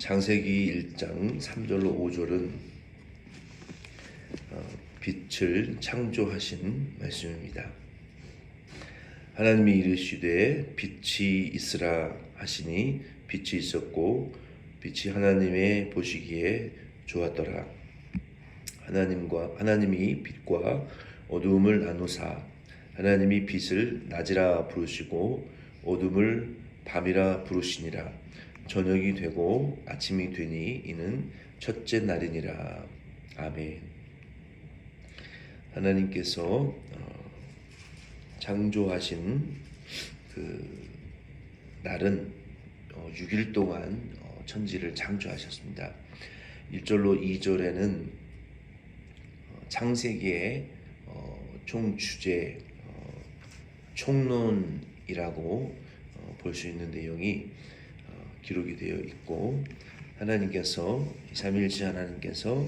창세기 1장 3절로 5절은 어, 빛을 창조하신 말씀입니다. 하나님이 이르시되 빛이 있으라 하시니 빛이 있었고 빛이 하나님의 보시기에 좋았더라. 하나님과 하나님이 빛과 어두움을 나누사 하나님이 빛을 낮이라 부르시고 어둠을 밤이라 부르시니라. 저녁이 되고 아침이 되니 이는 첫째 날이니라. 아멘. 하나님께서 어, 창조하신 그 날은 6일 동안 어, 천지를 창조하셨습니다. 1절로 2절에는 어, 창세기의 총 주제 총론이라고 볼 수 있는 내용이 기록이 되어 있고 하나님께서 삼일째 하나님께서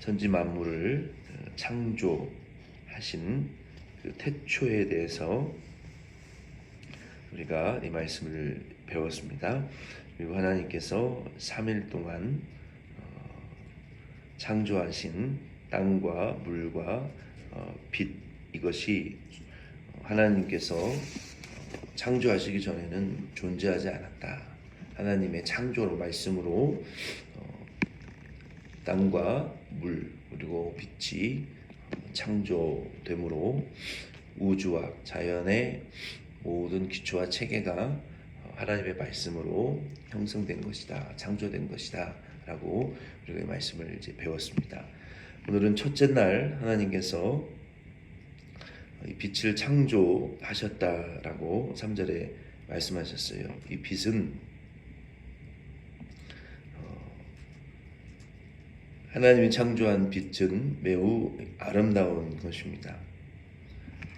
천지 만물을 어, 창조하신 그 태초에 대해서 우리가 이 말씀을 배웠습니다. 그리고 하나님께서 3일 동안 어, 창조하신 땅과 물과 어, 빛 이것이 하나님께서 창조하시기 전에는 존재하지 않았다. 하나님의 창조로 말씀으로 어, 땅과 물 그리고 빛이 창조됨으로 우주와 자연의 모든 기초와 체계가 하나님의 말씀으로 형성된 것이다, 창조된 것이다라고 우리가 이 말씀을 이제 배웠습니다. 오늘은 첫째 날 하나님께서 이 빛을 창조하셨다라고 3절에 말씀하셨어요. 이 빛은 어, 하나님이 창조한 빛은 매우 아름다운 것입니다.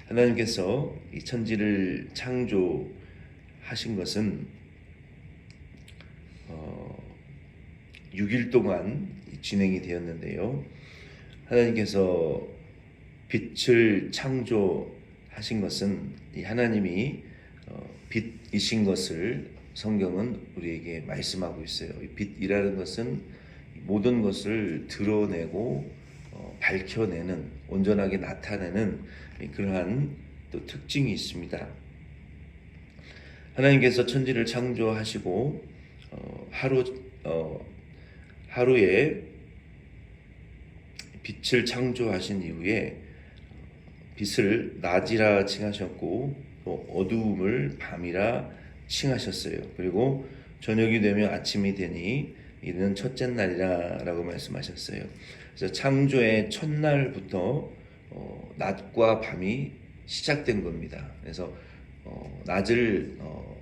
하나님께서 이 천지를 창조하신 것은 6일 어, 동안 진행이 되었는데요. 하나님께서 빛을 창조하신 것은 이 하나님이 어, 빛이신 것을 성경은 우리에게 말씀하고 있어요. 빛이라는 것은 모든 것을 드러내고 어, 밝혀내는 온전하게 나타내는 그러한 또 특징이 있습니다. 하나님께서 천지를 창조하시고 어, 하루 하루에 빛을 창조하신 이후에 빛을 낮이라 칭하셨고 또 어두움을 밤이라 칭하셨어요. 그리고 저녁이 되면 아침이 되니 이는 첫째 날이라라고 말씀하셨어요. 그래서 창조의 첫날부터 어, 낮과 밤이 시작된 겁니다. 그래서 어, 낮을 어,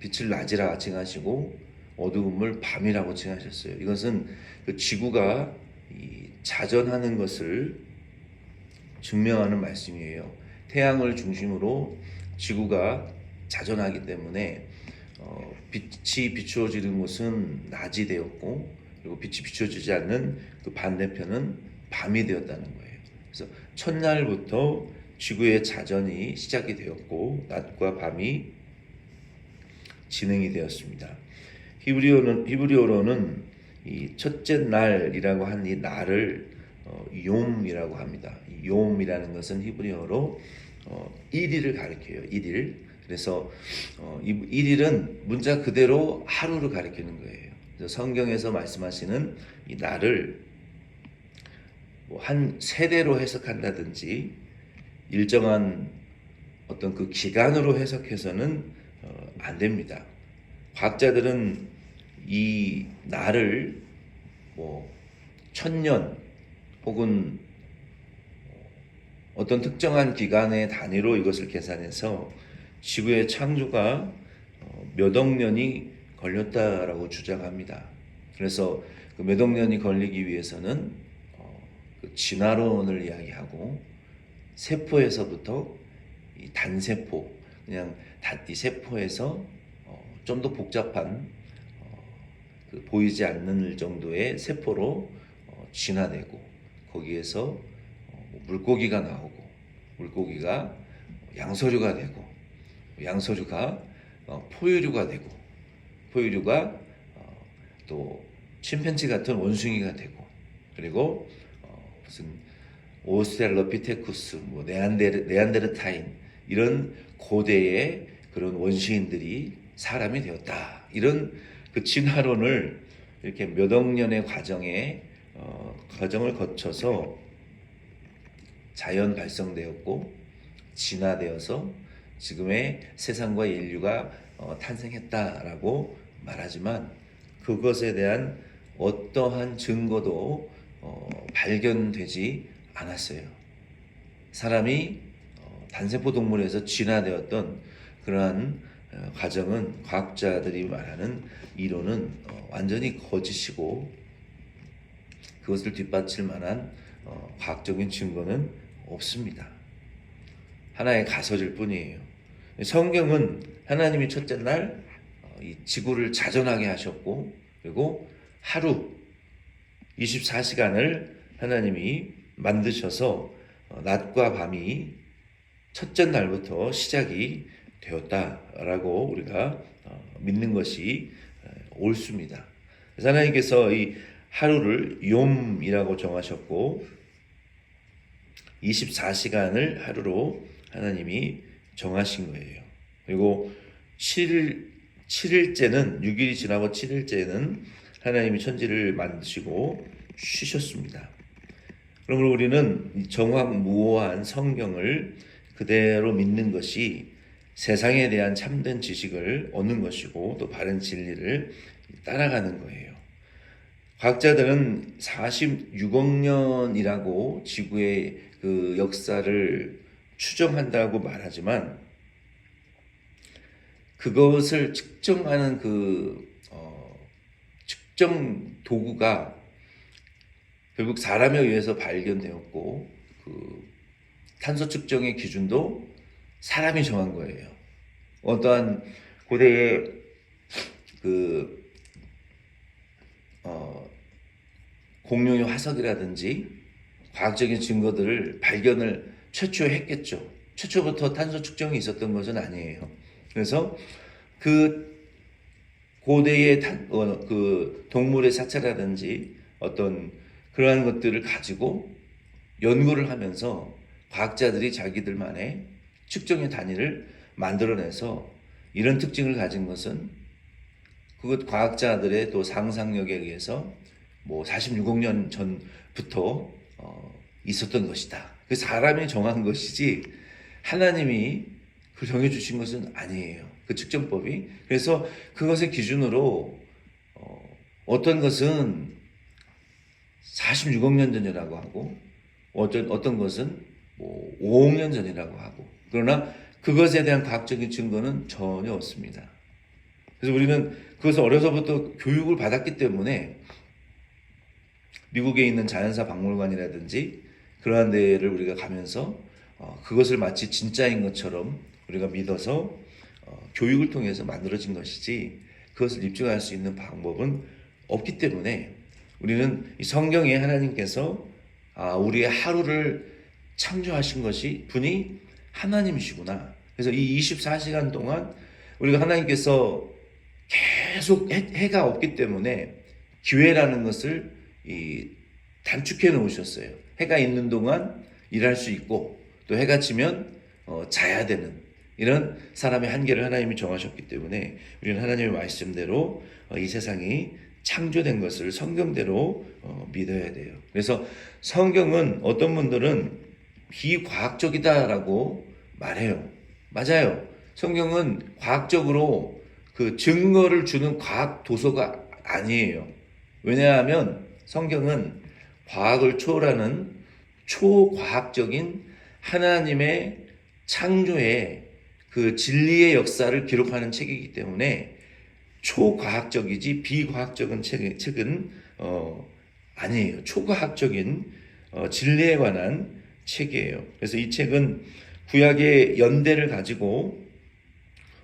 빛을 낮이라 칭하시고 어두움을 밤이라고 칭하셨어요. 이것은 그 지구가 자전하는 것을 증명하는 말씀이에요. 태양을 중심으로 지구가 자전하기 때문에 어, 빛이 비추어지는 곳은 낮이 되었고 그리고 빛이 비추어지지 않는 그 반대편은 밤이 되었다는 거예요. 그래서 첫날부터 지구의 자전이 시작이 되었고 낮과 밤이 진행이 되었습니다. 히브리어는 히브리어로는 이 첫째 날이라고 한 이 날을 어, 용이라고 합니다. 용이라는 것은 히브리어로 어, 1일을 가리켜요. 1일. 그래서 어, 이 1일은 문자 그대로 하루를 가리키는 거예요. 성경에서 말씀하시는 이 날을 뭐 한 세대로 해석한다든지 일정한 어떤 그 기간으로 해석해서는 어, 안 됩니다. 과학자들은 이 날을 뭐 천년 혹은 어떤 특정한 기간의 단위로 이것을 계산해서 지구의 창조가 어, 몇억 년이 걸렸다라고 주장합니다. 그래서 그 몇 억 년이 걸리기 위해서는 어, 그 진화론을 이야기하고 세포에서부터 이 단세포 그냥 이 세포에서 어, 좀더 복잡한 그 보이지 않는 정도의 세포로 진화되고 거기에서 물고기가 나오고 물고기가 양서류가 되고 양서류가 어, 포유류가 되고 포유류가 또 침팬지 같은 원숭이가 되고 그리고 어, 무슨 오스트랄로피테쿠스, 뭐 네안데르, 네안데르타인 이런 고대의 그런 원시인들이 사람이 되었다. 이런 그 진화론을 이렇게 몇 억 년의 과정에 어, 과정을 거쳐서 자연 발성되었고 진화되어서 지금의 세상과 인류가 어, 탄생했다라고 말하지만 그것에 대한 어떠한 증거도 어, 발견되지 않았어요. 사람이 어, 단세포 동물에서 진화되었던 그러한 어, 과정은 과학자들이 말하는 이론은 어, 완전히 거짓이고 그것을 뒷받칠 만한 어, 과학적인 증거는 없습니다. 하나의 가설일 뿐이에요. 성경은 하나님이 첫째 날 어, 이 지구를 자전하게 하셨고 그리고 하루 24시간을 하나님이 만드셔서 어, 낮과 밤이 첫째 날부터 시작이 되었다라고 우리가 어, 믿는 것이 어, 옳습니다. 하나님께서 이 하루를 욤이라고 정하셨고 24시간을 하루로 하나님이 정하신 거예요. 그리고 7일 7일째는 6일이 지나고 7일째는 하나님이 천지를 만드시고 쉬셨습니다. 그러므로 우리는 이 정확무오한 성경을 그대로 믿는 것이 세상에 대한 참된 지식을 얻는 것이고 또 바른 진리를 따라가는 거예요. 과학자들은 46억 년이라고 지구의 그 역사를 추정한다고 말하지만 그것을 측정하는 그 어, 측정 도구가 결국 사람에 의해서 발견되었고 그 탄소 측정의 기준도 사람이 정한 거예요. 어떠한 고대의 그 어, 공룡의 화석이라든지 과학적인 증거들을 발견을 최초에 했겠죠. 최초부터 탄소 측정이 있었던 것은 아니에요. 그래서 그 고대의 탄, 어, 그 동물의 사체라든지 어떤 그러한 것들을 가지고 연구를 하면서 과학자들이 자기들만의 측정의 단위를 만들어내서 이런 특징을 가진 것은 그것 과학자들의 또 상상력에 의해서 뭐 46억 년 전부터 어, 있었던 것이다. 그 사람이 정한 것이지 하나님이 그 정해 주신 것은 아니에요. 그 측정법이. 그래서 그것의 기준으로 어, 어떤 것은 46억 년 전이라고 하고 어떤 어떤 것은 뭐 5억 년 전이라고 하고 그러나 그것에 대한 과학적인 증거는 전혀 없습니다. 그래서 우리는 그것을 어려서부터 교육을 받았기 때문에 미국에 있는 자연사 박물관이라든지 그러한 데를 우리가 가면서 어, 그것을 마치 진짜인 것처럼 우리가 믿어서 어, 교육을 통해서 만들어진 것이지 그것을 입증할 수 있는 방법은 없기 때문에 우리는 이 성경에 하나님께서 아, 우리의 하루를 창조하신 것이 분이 하나님이시구나. 그래서 이 24시간 동안 우리가 하나님께서 계속 해, 가 없기 때문에 기회라는 것을 이 단축해 놓으셨어요. 해가 있는 동안 일할 수 있고 또 해가 지면 어, 자야 되는 이런 사람의 한계를 하나님이 정하셨기 때문에 우리는 하나님의 말씀대로 어, 이 세상이 창조된 것을 성경대로 어, 믿어야 돼요. 그래서 성경은 어떤 분들은 비과학적이다라고 말해요. 맞아요. 성경은 과학적으로 그 증거를 주는 과학 도서가 아니에요. 왜냐하면 성경은 과학을 초월하는 초과학적인 하나님의 창조의 그 진리의 역사를 기록하는 책이기 때문에 초과학적이지 비과학적인 책, 책은 어, 아니에요. 초과학적인 어, 진리에 관한 책이에요. 그래서 이 책은 구약의 연대를 가지고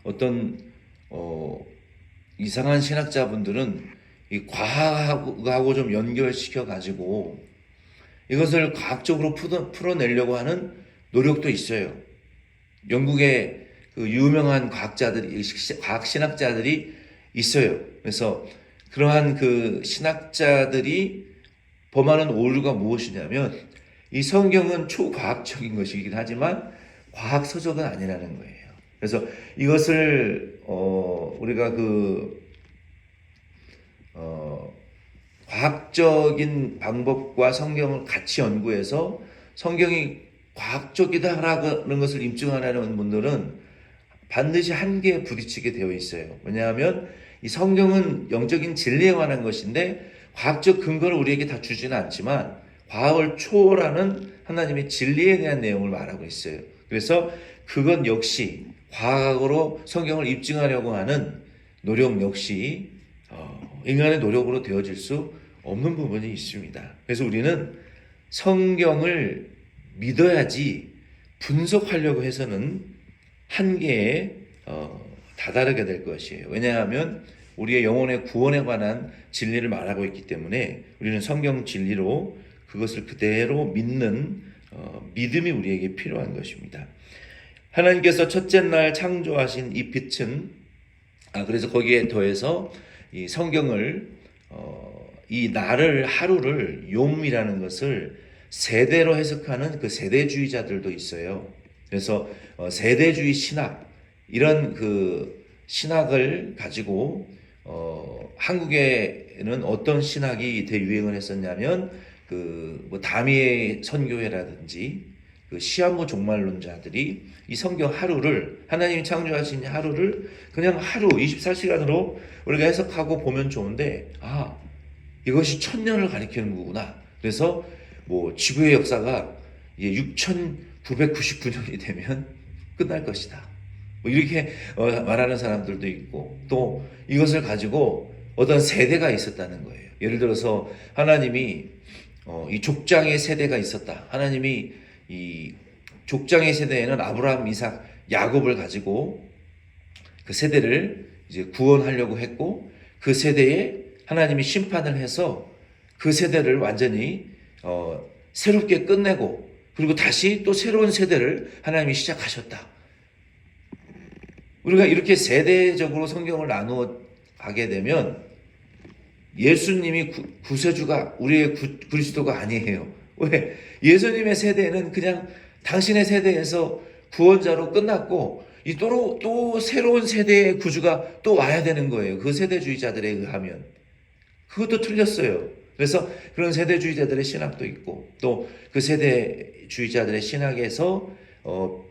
어떤 어, 이상한 신학자분들은 이 과학하고 좀 연결시켜 가지고 이것을 과학적으로 풀어내려고 하는 노력도 있어요. 영국의 그 유명한 과학자들이 과학 신학자들이 있어요. 그래서 그러한 그 신학자들이 범하는 오류가 무엇이냐면 이 성경은 초과학적인 것이긴 하지만 과학 서적은 아니라는 거예요. 그래서 이것을 어 우리가 그 어, 과학적인 방법과 성경을 같이 연구해서 성경이 과학적이다라는 것을 입증하려는 분들은 반드시 한계에 부딪히게 되어 있어요. 왜냐하면 이 성경은 영적인 진리에 관한 것인데 과학적 근거를 우리에게 다 주지는 않지만 과학을 초월하는 하나님의 진리에 대한 내용을 말하고 있어요. 그래서 그건 역시 과학으로 성경을 입증하려고 하는 노력 역시 어, 인간의 노력으로 되어질 수 없는 부분이 있습니다. 그래서 우리는 성경을 믿어야지 분석하려고 해서는 한계에 어, 다다르게 될 것이에요. 왜냐하면 우리의 영혼의 구원에 관한 진리를 말하고 있기 때문에 우리는 성경 진리로 그것을 그대로 믿는 어, 믿음이 우리에게 필요한 것입니다. 하나님께서 첫째 날 창조하신 이 빛은 아 그래서 거기에 더해서 이 성경을 어, 이 날을 하루를 욤이라는 것을 세대로 해석하는 그 세대주의자들도 있어요. 그래서 어, 세대주의 신학 이런 그 신학을 가지고 어, 한국에는 어떤 신학이 대유행을 했었냐면 그 뭐 다미의 선교회라든지 그 시한부 종말론자들이 이 성경 하루를 하나님이 창조하신 하루를 그냥 하루 24시간으로 우리가 해석하고 보면 좋은데 아 이것이 천년을 가리키는 거구나. 그래서 뭐 지구의 역사가 6,999년이 되면 끝날 것이다. 뭐 이렇게 어, 말하는 사람들도 있고 또 이것을 가지고 어떤 세대가 있었다는 거예요. 예를 들어서 하나님이 어, 이 족장의 세대가 있었다. 하나님이 이 족장의 세대에는 아브라함, 이삭, 야곱을 가지고 그 세대를 이제 구원하려고 했고 그 세대에 하나님이 심판을 해서 그 세대를 완전히 어, 새롭게 끝내고 그리고 다시 또 새로운 세대를 하나님이 시작하셨다. 우리가 이렇게 세대적으로 성경을 나누어 가게 되면 예수님이 구, 세주가 우리의 구, 그리스도가 아니에요. 왜? 예수님의 세대는 그냥 당신의 세대에서 구원자로 끝났고 이 또, 또 새로운 세대의 구주가 또 와야 되는 거예요. 그 세대주의자들에 의하면. 그것도 틀렸어요. 그래서 그런 세대주의자들의 신학도 있고 또 그 세대주의자들의 신학에서 어,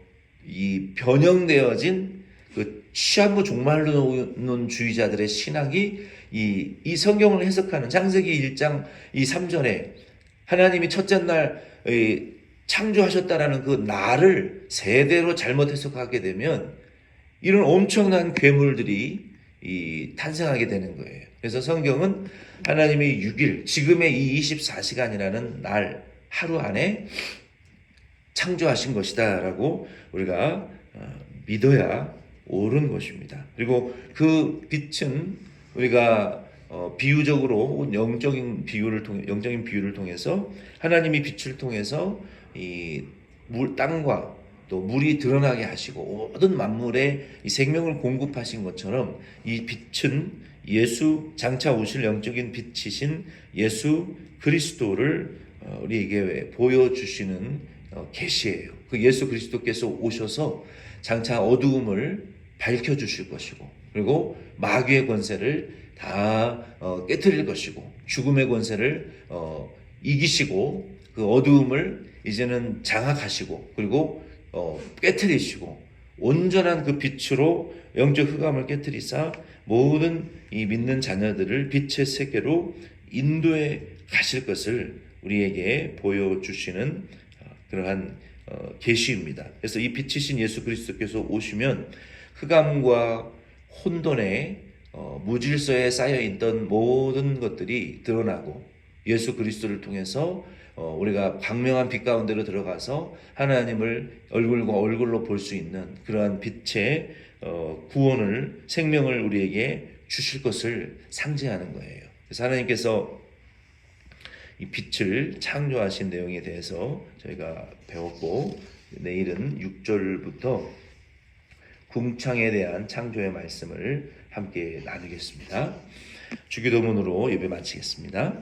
이 변형되어진 그 시한부 종말론 주의자들의 신학이 이, 이 성경을 해석하는 창세기 1장 이 3절에 하나님이 첫째 날 창조하셨다라는 그 날을 세대로 잘못 해석하게 되면 이런 엄청난 괴물들이 이 탄생하게 되는 거예요. 그래서 성경은 하나님이 6일, 지금의 이 24시간이라는 날, 하루 안에 창조하신 것이다라고 우리가 어, 믿어야 옳은 것입니다. 그리고 그 빛은 우리가 어, 비유적으로 영적인 비유를 통해 영적인 비유를 통해서 하나님이 빛을 통해서 이 물 땅과 또 물이 드러나게 하시고 모든 만물에 이 생명을 공급하신 것처럼 이 빛은 예수 장차 오실 영적인 빛이신 예수 그리스도를 어, 우리에게 보여주시는 어, 계시예요. 그 예수 그리스도께서 오셔서 장차 어두움을 밝혀 주실 것이고 그리고 마귀의 권세를 다 어, 깨뜨릴 것이고 죽음의 권세를 이기시고 그 어두움을 이제는 장악하시고 그리고 깨뜨리시고 온전한 그 빛으로 영적 흑암을 깨뜨리사 모든 이 믿는 자녀들을 빛의 세계로 인도해 가실 것을 우리에게 보여주시는 어, 그러한 어, 계시입니다. 그래서 이 빛이신 예수 그리스도께서 오시면 흑암과 혼돈에 어, 무질서에 쌓여 있던 모든 것들이 드러나고 예수 그리스도를 통해서 우리가 광명한 빛 가운데로 들어가서 하나님을 얼굴과 얼굴로 볼 수 있는 그러한 빛의 구원을 생명을 우리에게 주실 것을 상징하는 거예요. 그래서 하나님께서 이 빛을 창조하신 내용에 대해서 저희가 배웠고 내일은 6절부터 궁창에 대한 창조의 말씀을 함께 나누겠습니다. 주기도문으로 예배 마치겠습니다.